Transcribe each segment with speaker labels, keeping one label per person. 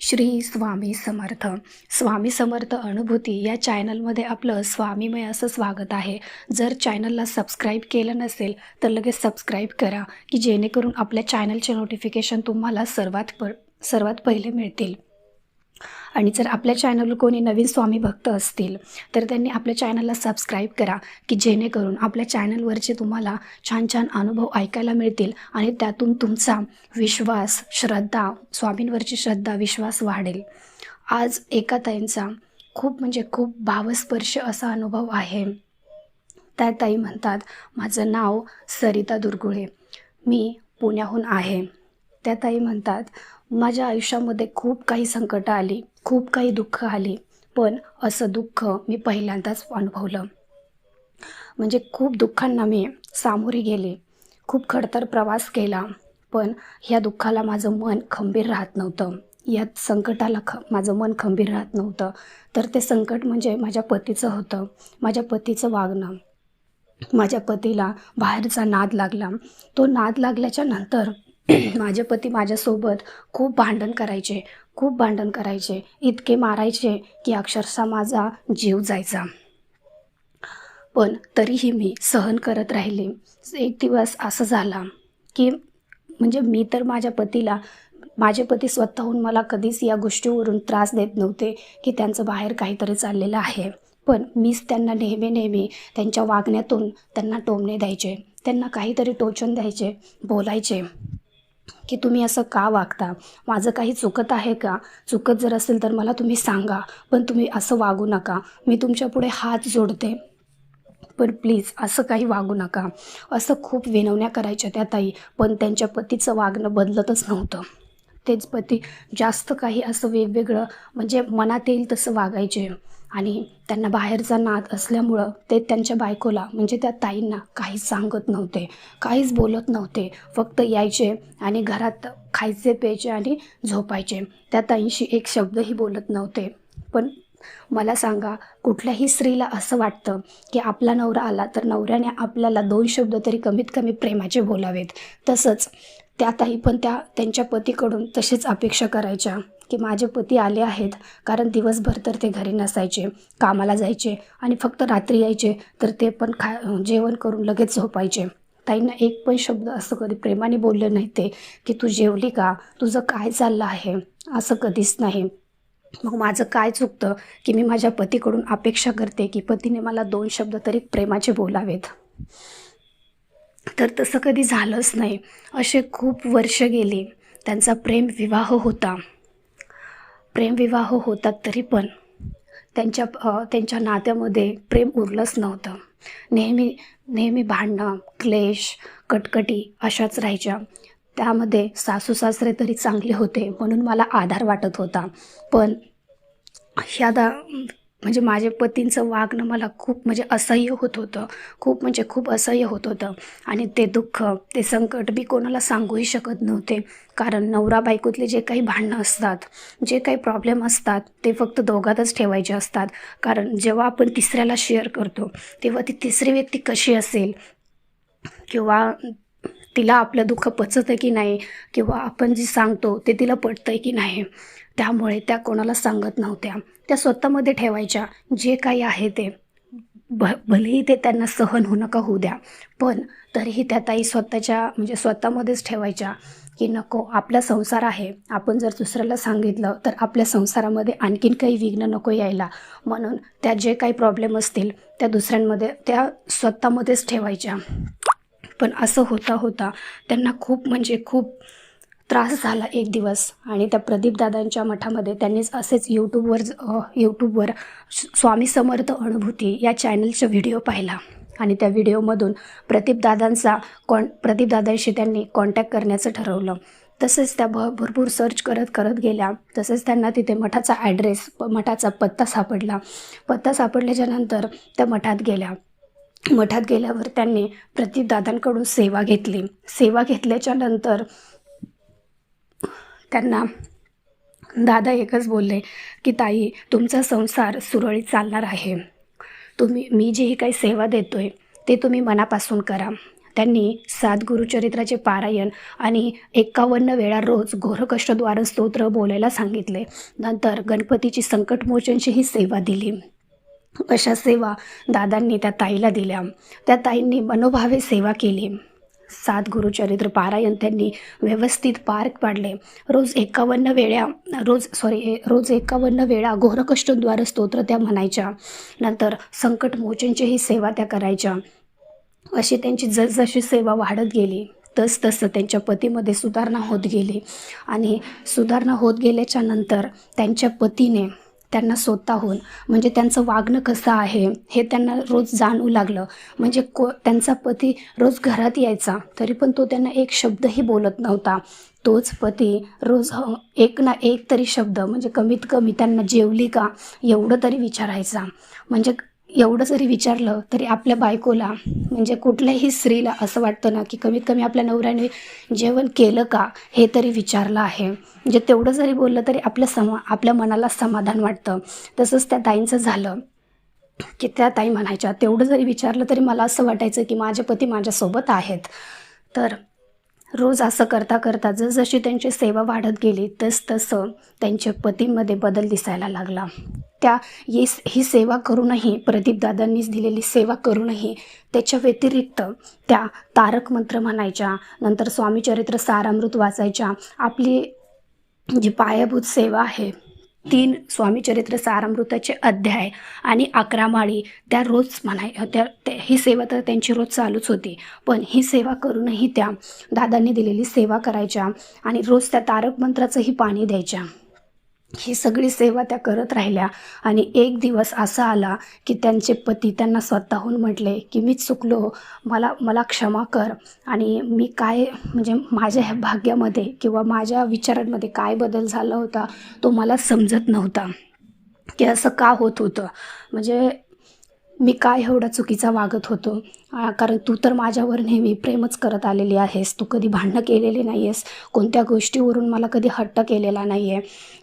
Speaker 1: श्री स्वामी समर्थ. स्वामी समर्थ अनुभूती या चॅनलमध्ये आपलं स्वामीमय असं स्वागत आहे. जर चॅनलला सबस्क्राईब केलं नसेल तर लगेच सबस्क्राईब करा की जेणेकरून आपल्या चॅनलचे नोटिफिकेशन तुम्हाला सर्वात प सर्वात पहिले मिळतील. आणि जर आपल्या चॅनलवर कोणी नवीन स्वामी भक्त असतील तर त्यांनी आपल्या चॅनलला सबस्क्राईब करा की जेणेकरून आपल्या चॅनलवरचे तुम्हाला छान छान अनुभव ऐकायला मिळतील आणि त्यातून तुमचा विश्वास श्रद्धा स्वामींवरची श्रद्धा विश्वास वाढेल. आज एका ताईंचा खूप म्हणजे खूप भावस्पर्श असा अनुभव आहे. त्या ताई म्हणतात माझं नाव सरिता दुर्गुळे. मी पुण्याहून आहे. त्या ताई म्हणतात माझ्या आयुष्यामध्ये खूप काही संकटं आली खूप काही दुःख आली पण असं दुःख मी पहिल्यांदाच अनुभवलं. म्हणजे खूप दुःखांना मी सामोरे गेले खूप खडतर प्रवास केला पण ह्या दुःखाला माझं मन खंबीर राहत नव्हतं. या संकटाला ख माझं मन खंबीर राहत नव्हतं. तर ते संकट म्हणजे माझ्या पतीचं होतं माझ्या पतीचं वागणं. माझ्या पतीला बाहेरचा नाद लागला. तो नाद लागल्याच्या नंतर माझे पती माझ्यासोबत खूप भांडण करायचे खूप भांडण करायचे. इतके मारायचे की अक्षरशः माझा जीव जायचा. पण तरीही मी सहन करत राहिले. एक दिवस असं झाला की म्हणजे मी तर माझ्या पतीला माझे पती स्वतःहून मला कधीच या गोष्टीवरून त्रास देत नव्हते की त्यांचं बाहेर काहीतरी चाललेलं आहे. पण मीच त्यांना नेहमी नेहमी त्यांच्या वागण्यातून त्यांना टोमणे द्यायचे त्यांना काहीतरी टोचन द्यायचे बोलायचे. की तुम्ही असं का वागता? माझं काही चुकत आहे का? चुकत जर असेल तर मला तुम्ही सांगा. पण तुम्ही असं वागू नका. मी तुमच्यापुढे हात जोडते. पण प्लीज असं काही वागू नका. असं खूप विनवण्या करायच्या त्या ताई. पण त्यांच्या पतीचं वागणं बदलतच नव्हतं. तेच पती जास्त काही असं वेगवेगळं म्हणजे मनात येईल तसं वागायचे. आणि त्यांना बाहेरचा नाद असल्यामुळं ते त्यांच्या बायकोला म्हणजे त्या ताईंना काहीच सांगत नव्हते काहीच बोलत नव्हते. फक्त यायचे आणि घरात खायचे प्यायचे आणि झोपायचे. त्या ताईंशी एक शब्दही बोलत नव्हते. पण मला सांगा कुठल्याही स्त्रीला असं वाटतं की आपला नवरा आला तर नवऱ्याने आपल्याला दोन शब्द तरी कमीत कमी प्रेमाचे बोलावेत. तसंच त्या ताई पण त्या त्यांच्या पतीकडून तशीच अपेक्षा करायच्या की माझे पती आले आहेत कारण दिवसभर तर ते घरी नसायचे कामाला जायचे आणि फक्त रात्री यायचे तर ते पण खा जेवण करून लगेच झोपायचे. ताईंना एक पण शब्द असं कधी प्रेमाने बोलले नाही ते की तू जेवली का? तुझं काय चाललं आहे? असं कधीच नाही. मग माझं काय चुकतं की मी माझ्या पतीकडून अपेक्षा करते की पतीने मला दोन शब्द तरी प्रेमाचे बोलावेत. तर तसं कधी झालंच नाही. असे खूप वर्ष गेली त्यांचा प्रेम विवाह होता. प्रेमविवाह होतात तरी पण त्यांच्या त्यांच्या नात्यामध्ये प्रेम उरलंच नव्हतं. नेहमी नेहमी भांडणं क्लेश कटकटी अशाच राहायच्या. त्यामध्ये सासू सासरे तरी चांगले होते म्हणून मला आधार वाटत होता. पण ह्या दा म्हणजे माझ्या पतींचं वागणं मला खूप म्हणजे असह्य होत होतं. खूप म्हणजे खूप असह्य होत होतं. आणि ते दुःख ते संकट मी कोणाला सांगूही शकत नव्हते. कारण नवरा बायकोतले जे काही भांडणं असतात जे काही प्रॉब्लेम असतात ते फक्त दोघातच ठेवायचे असतात. कारण जेव्हा आपण तिसऱ्याला शेअर करतो तेव्हा ती तिसरी व्यक्ती कशी असेल? किंवा तिला आपलं दुःख पचतं की नाही किंवा आपण जे सांगतो ते तिला पटतं आहे की नाही त्यामुळे त्या कोणाला सांगत नव्हत्या. त्या स्वतःमध्ये ठेवायच्या. जे काही आहे ते. भ भलेही ते त्यांना सहन होऊ नका होऊ द्या. पण तरीही त्या ताई स्वतःच्या म्हणजे स्वतःमध्येच ठेवायच्या की नको आपला संसार आहे. आपण जर दुसऱ्याला सांगितलं तर आपल्या संसारामध्ये आणखीन काही विघ्न नको यायला. म्हणून त्या जे काही प्रॉब्लेम असतील त्या दुसऱ्यांमध्ये त्या स्वतःमध्येच ठेवायच्या. पण असं होता होता त्यांना खूप म्हणजे खूप त्रास झाला एक दिवस. आणि त्या प्रदीपदादांच्या मठामध्ये त्यांनीच असेच यूट्यूबवर यूट्यूबवर स्वामी समर्थ अनुभूती या चॅनलचा व्हिडिओ पाहिला. आणि त्या व्हिडिओमधून प्रदीपदादांचा कॉन प्रदीपदादांशी त्यांनी कॉन्टॅक्ट करण्याचं ठरवलं. तसेच त्या भ भरपूर सर्च करत करत गेल्या. तसेच त्यांना तिथे मठाचा ॲड्रेस मठाचा पत्ता सापडला. पत्ता सापडल्याच्यानंतर त्या मठात गेल्या. मठात गेल्यावर त्यांनी प्रदीपदादांकडून सेवा घेतली. सेवा घेतल्याच्या नंतर त्यांना दादा एकच बोलले की ताई तुमचा संसार सुरळीत चालणार आहे. तुम्ही मी जी काही सेवा देतो आहे ते तुम्ही मनापासून करा. त्यांनी सात गुरुचरित्राचे पारायण आणि एकावन्न वेळा रोज घोरकष्टद्वार स्तोत्र बोलायला सांगितले. नंतर गणपतीची संकटमोचनची ही सेवा दिली. अशा सेवा दादांनी त्या ताईला दिल्या. त्या ताईंनी मनोभावे सेवा केली. सात गुरुचरित्र पारायण त्यांनी व्यवस्थित पार पाडले. रोज एकावन्न वेळा रोज सॉरी रोज एकावन्न वेळा घोरकष्टद्वार स्तोत्र त्या म्हणायच्या. नंतर संकटमोचनचीही सेवा त्या करायच्या. अशी त्यांची जसजशी सेवा वाढत गेली तस तसं त्यांच्या पतीमध्ये सुधारणा होत गेली. आणि सुधारणा होत गेल्याच्यानंतर त्यांच्या पतीने त्यांना स्वतःहून. म्हणजे त्यांचं वागणं कसं आहे हे त्यांना रोज जाणवू लागलं. म्हणजे को त्यांचा पती रोज घरात यायचा तरी पण तो त्यांना एक शब्दही बोलत नव्हता. तोच पती रोज एक ना एक तरी शब्द म्हणजे कमीत कमी त्यांना जेवली का एवढं तरी विचारायचा. म्हणजे एवढं जरी विचारलं तरी आपल्या बायकोला म्हणजे कुठल्याही स्त्रीला असं वाटतं ना की कमीत कमी आपल्या नवऱ्याने जेवण केलं का हे तरी विचारलं आहे. म्हणजे तेवढं जरी बोललं तरी आपल्या समा आपल्या मनाला समाधान वाटतं. तसंच त्या ताईंचं झालं की त्या ताई म्हणायच्या तेवढं जरी विचारलं तरी मला असं वाटायचं की माझे पती माझ्यासोबत आहेत. तर रोज असं करता करता जसजशी त्यांची सेवा वाढत गेली तस तसं त्यांच्या पतींमध्ये बदल दिसायला लागला. त्या ये ही सेवा करूनही प्रदीपदादांनीच दिलेली सेवा करूनही त्याच्या व्यतिरिक्त त्या तारक मंत्र म्हणायच्या नंतर स्वामीचरित्र सारामृत वाचायच्या आपली जी पायाभूत सेवा आहे तीन स्वामीचरित्र सारामृताचे अध्याय आणि अकरा माळी त्या रोज म्हणाय त्या ही सेवा तर त्यांची रोज चालूच होती. पण ही सेवा करूनही त्या दादांनी दिलेली सेवा करायच्या आणि रोज त्या तारक मंत्राचंही पाणी द्यायच्या. ही सगळी सेवा त्या करत राहिल्या. आणि एक दिवस असा आला की त्यांचे पती त्यांना स्वतःहून म्हटले की मी चुकलो. मला मला क्षमा कर. आणि मी काय म्हणजे माझ्या ह्या भाग्यामध्ये किंवा माझ्या विचारांमध्ये काय बदल झाला होता तो मला समजत नव्हता. की असं का होत होतं? म्हणजे मी काय एवढा चुकीचा वागत होतो? कारण तू तर माझ्यावर नेहमी प्रेमच करत आलेली आहेस. तू कधी भांडणं केलेली नाही आहेस कोणत्या गोष्टीवरून मला कधी हट्ट केलेला नाही आहे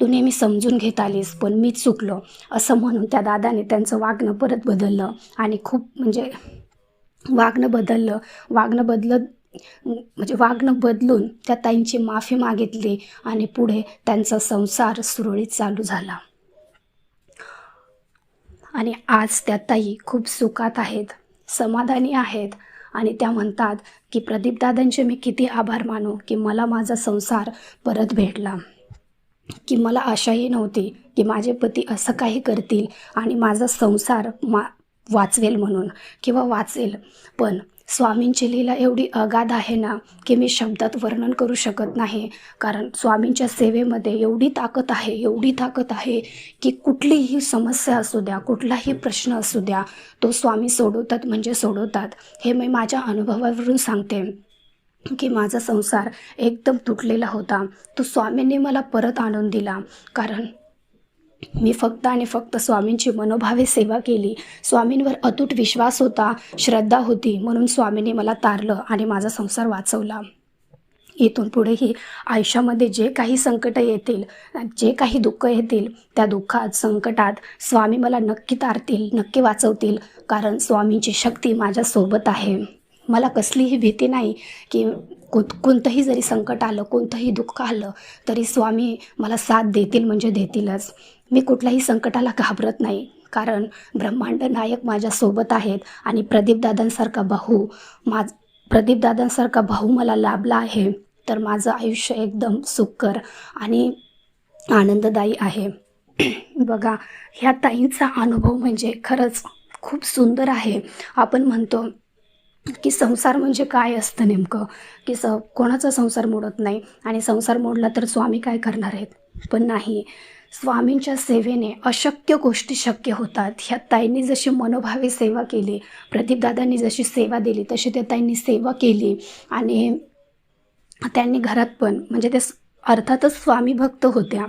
Speaker 1: तू नेहमी समजून घेत आलीस पण मी चुकलो. असं म्हणून त्या दादाने त्यांचं वागणं परत बदललं आणि खूप म्हणजे वागणं बदललं. वागणं बदलत म्हणजे वागणं बदलून त्या ताईंची माफी मागितली आणि पुढे त्यांचा संसार सुरळीत चालू झाला. आणि आज त्या ताई खूप सुखात आहेत समाधानी आहेत आणि त्या म्हणतात की प्रदीपदादांचे मी किती आभार मानू की मला माझा संसार परत भेटला. की मला आशाही नव्हती की माझे पती असं काही करतील आणि माझा संसार मा वाचवेल म्हणून किंवा वाचेल. पण स्वामींची लीला एवढी अगाध आहे ना की मी शब्दात वर्णन करू शकत नाही. कारण स्वामींच्या सेवेमध्ये एवढी ताकद आहे एवढी ताकद आहे की कुठलीही समस्या असू द्या कुठलाही प्रश्न असू द्या तो स्वामी सोडवतात म्हणजे सोडवतात. हे मी माझ्या अनुभवावरून सांगते की माझा संसार एकदम तुटलेला होता. तो स्वामींनी मला परत आणून दिला. कारण मी फक्त आणि फक्त स्वामींची मनोभावे सेवा केली. स्वामींवर अतूट विश्वास होता श्रद्धा होती म्हणून स्वामींनी मला तारलं आणि माझा संसार वाचवला. इथून पुढेही आयुष्यामध्ये जे काही संकटं येतील जे काही दुःख येतील त्या दुःखात संकटात स्वामी मला नक्की तारतील नक्की वाचवतील कारण स्वामींची शक्ती माझ्यासोबत आहे. मला कसलीही भीती नाही की कोण कोणतंही जरी संकट आलं कोणतंही दुःख आलं तरी स्वामी मला साथ देतील म्हणजे देतीलच. मी कुठल्याही संकटाला घाबरत नाही. कारण ब्रह्मांड नायक माझ्यासोबत आहेत आणि प्रदीपदादांसारखा भाऊ माझ प्रदीपदादांसारखा भाऊ मला लाभला आहे. तर माझं आयुष्य एकदम सुखकर आणि आनंददायी आहे. बघा ह्या ताईंचा अनुभव म्हणजे खरंच खूप सुंदर आहे. आपण म्हणतो की संसार म्हणजे काय असतं नेमकं? की स कोणाचा संसार मोडत नाही आणि संसार मोडला तर स्वामी काय करणार आहेत? पण नाही. स्वामींच्या सेवेने अशक्य गोष्टी शक्य होतात. ह्या ताईंनी जशी मनोभावे सेवा केली प्रदीपदादांनी जशी सेवा दिली तशी त्या ताईंनी सेवा केली. आणि त्यांनी घरात पण म्हणजे ते अर्थातच स्वामी भक्त होत्या.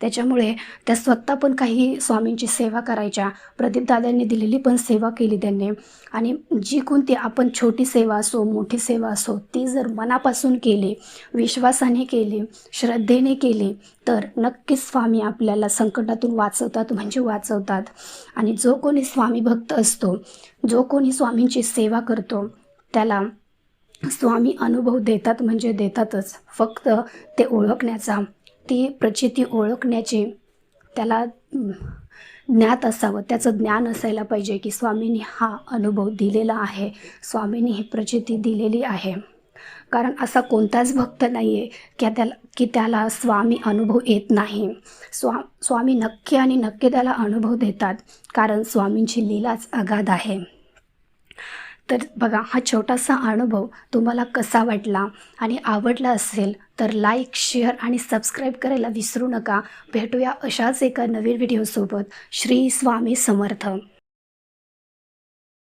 Speaker 1: त्याच्यामुळे त्या स्वतः पण काही स्वामींची सेवा करायच्या. प्रदीपदादांनी दिलेली पण सेवा केली त्यांनी. आणि जी कोणती आपण छोटी सेवा असो मोठी सेवा असो ती जर मनापासून केली विश्वासाने केली श्रद्धेने केली तर नक्कीच स्वामी आपल्याला संकटातून वाचवतात म्हणजे वाचवतात. आणि जो कोणी स्वामी भक्त असतो जो कोणी स्वामींची सेवा करतो त्याला स्वामी अनुभव देतात म्हणजे देतातच. फक्त ते ओळखण्याचा ती प्रचिती ओळखण्याची त्याला ज्ञात असावं. त्याचं ज्ञान असायला पाहिजे की स्वामींनी हा अनुभव दिलेला आहे. स्वामींनी ही प्रचिती दिलेली आहे. कारण असा कोणताच भक्त नाही आहे की त्याला की त्याला स्वामी अनुभव येत नाही. स्वा स्वामी नक्की आणि नक्की त्याला अनुभव देतात. कारण स्वामींची लीलाच अगाध आहे. तर बघा हा छोटासा अनुभव तुम्हाला कसा वाटला आणि आवडला असेल तर लाईक शेअर आणि सबस्क्राईब करायला विसरू नका. भेटूया अशाच एका नवीन व्हिडिओसोबत श्री स्वामी समर्थ.